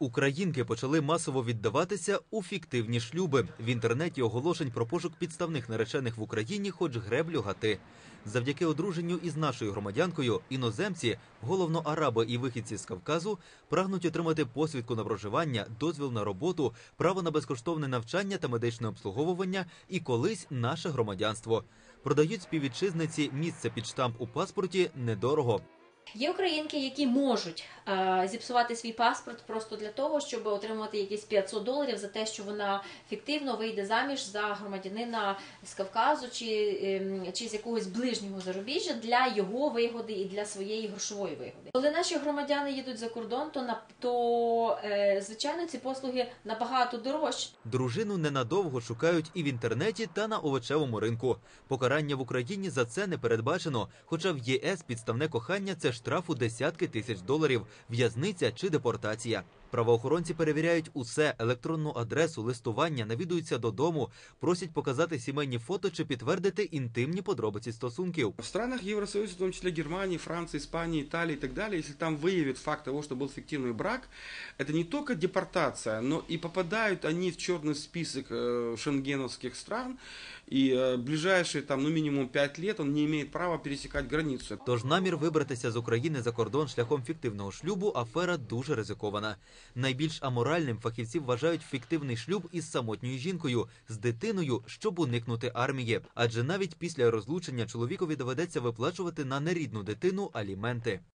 Українки почали масово віддаватися у фіктивні шлюби. В інтернеті оголошень про пошук підставних наречених в Україні хоч греблю гати. Завдяки одруженню із нашою громадянкою іноземці, головно араби і вихідці з Кавказу, прагнуть отримати посвідку на проживання, дозвіл на роботу, право на безкоштовне навчання та медичне обслуговування і колись наше громадянство. Продають співвітчизниці місце під штамп у паспорті недорого. Є українки, які можуть е, зіпсувати свій паспорт просто для того, щоб отримати якісь 500 доларів за те, що вона фіктивно вийде заміж за громадянина з Кавказу чи, ем, чи з якогось ближнього зарубіжжя для його вигоди і для своєї грошової вигоди. Коли наші громадяни їдуть за кордон, то на то е, звичайно ці послуги набагато дорожчі. Дружину ненадовго шукають і в інтернеті та на овочевому ринку. Покарання в Україні за це не передбачено. Хоча в ЄС підставне кохання це штраф у десятки тисяч доларів, в'язниця чи депортація. Правоохоронці перевіряють усе електронну адресу, листування, навідуються додому, просять показати сімейні фото чи підтвердити інтимні подробиці стосунків. В странах Евросоюза, в том числе Германии, Франции, Испании, Италии и так далее, если там выявят факт того, что был фиктивный брак, это не только депортация, но и попадают они в черный список э, шенгеновских стран, и э, ближайшие там, ну, минимум 5 лет он не имеет права пересекать границу. Тож намір вибратися з України за кордон шляхом фіктивного шлюбу афера дуже ризикована. Найбільш аморальним фахівці вважають фіктивний шлюб із самотньою жінкою з дитиною, щоб уникнути армії. Адже навіть після розлучення чоловікові доведеться виплачувати на нерідну дитину аліменти.